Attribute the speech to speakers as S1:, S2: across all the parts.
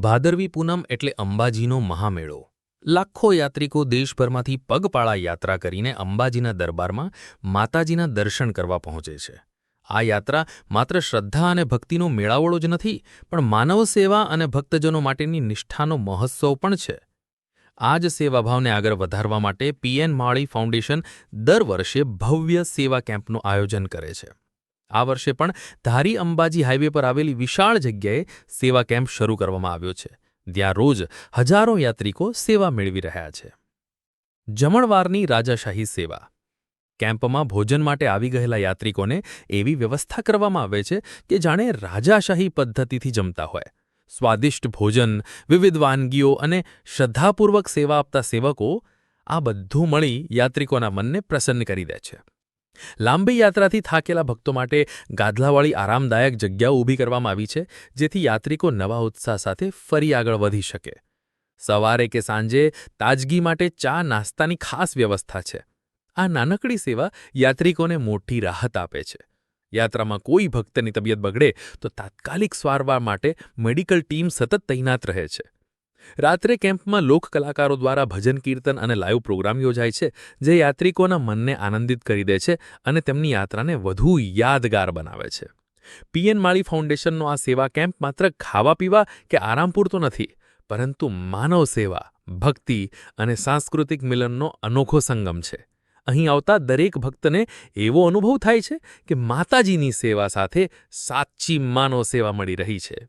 S1: ભાદરવી પૂનમ એટલે અંબાજીનો મહામેળો. લાખો યાત્રિકો દેશભરમાંથી પગપાળા યાત્રા કરીને અંબાજીના દરબારમાં માતાજીના દર્શન કરવા પહોંચે છે. આ યાત્રા માત્ર શ્રદ્ધા અને ભક્તિનો મેળાવડો જ નથી, પણ માનવ સેવા અને ભક્તજનો માટેની નિષ્ઠાનો મહોત્સવ પણ છે. આ જ સેવાભાવને આગળ વધારવા માટે પીએન માળી ફાઉન્ડેશન દર વર્ષે ભવ્ય સેવા કેમ્પનું આયોજન કરે છે. આ વર્ષે પણ ધારી અંબાજી હાઈવે પર આવેલી વિશાળ જગ્યાએ સેવા કેમ્પ શરૂ કરવામાં આવ્યો છે. જ્યાં રોજ હજારો યાત્રિકો સેવા મેળવી રહ્યા છે. જમણવારની રાજાશાહી સેવા. કેમ્પમાં ભોજન માટે આવી ગયેલા યાત્રિકોને એવી વ્યવસ્થા કરવામાં આવે છે કે જાણે રાજાશાહી પદ્ધતિથી જમતા હોય. સ્વાદિષ્ટ ભોજન, વિવિધ વાનગીઓ અને શ્રદ્ધાપૂર્વક સેવા આપતા સેવકો આ બધું મળી યાત્રિકોના મનને પ્રસન્ન કરી દે છે. લાંબી યાત્રાથી થાકેલા ભક્તો માટે ગાદલાવાળી આરામદાયક જગ્યાઓ ઊભી કરવામાં આવી છે, જેથી યાત્રિકો નવા ઉત્સાહ સાથે ફરી આગળ વધી શકે. સવારે કે સાંજે તાજગી માટે ચા નાસ્તાની ખાસ વ્યવસ્થા છે. આ નાનકડી સેવા યાત્રિકોને મોટી રાહત આપે છે. યાત્રામાં કોઈ ભક્તની તબિયત બગડે તો તાત્કાલિક સારવાર માટે મેડિકલ ટીમ સતત તૈનાત રહે છે. રાત્રે કેમ્પમાં લોક કલાકારો દ્વારા ભજન, કીર્તન અને લાઈવ પ્રોગ્રામ યોજાય છે, જે યાત્રિકોના મનને આનંદિત કરી દે છે અને તેમની યાત્રાને વધુ યાદગાર બનાવે છે. પીએન માળી ફાઉન્ડેશનનો આ સેવા કેમ્પ માત્ર ખાવા, પીવા કે આરામ પૂરતો નથી, પરંતુ માનવ સેવા, ભક્તિ અને સાંસ્કૃતિક મિલનનો અનોખો સંગમ છે. અહીં આવતા દરેક ભક્તને એવો અનુભવ થાય છે કે માતાજીની સેવા સાથે સાચી માનવ સેવા મળી રહી છે.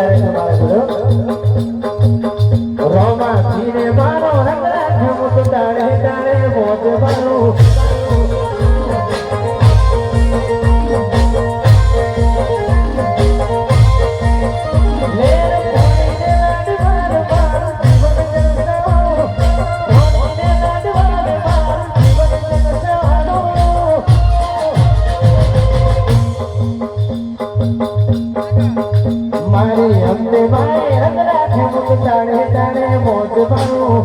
S2: Gracias. મારી અમને મારે રંગ રાખે મુખ તાણે તાણે મોજ ભરું.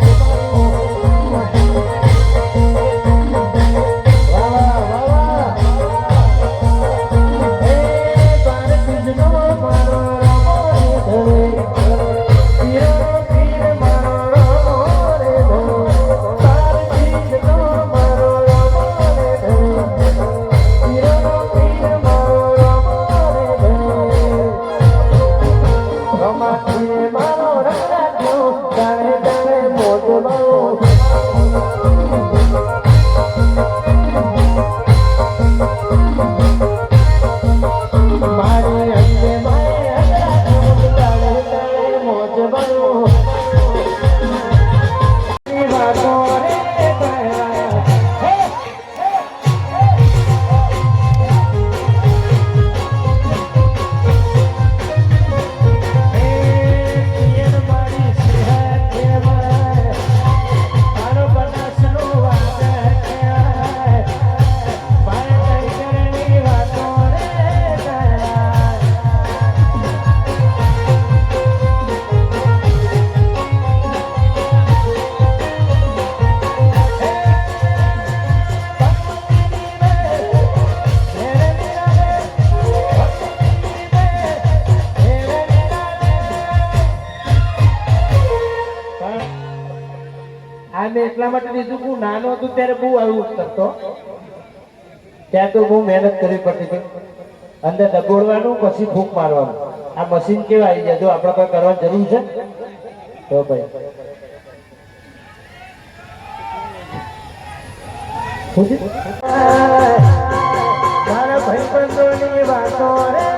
S2: મેં એટલા માટે લીધું હું નાનો હતો ત્યારે બહુ આવું કરતો. ત્યાં તો બહુ મહેનત કરવી પડતી હતી. અંદર દબોડવાનું પછી ફૂંક મારવાનું. આ મશીન કેવા આવી જાય જો આપણે કોઈ કરવાની જરૂર છે? તો ભાઈ. મારા ભાઈ બંધોની વાતો રે.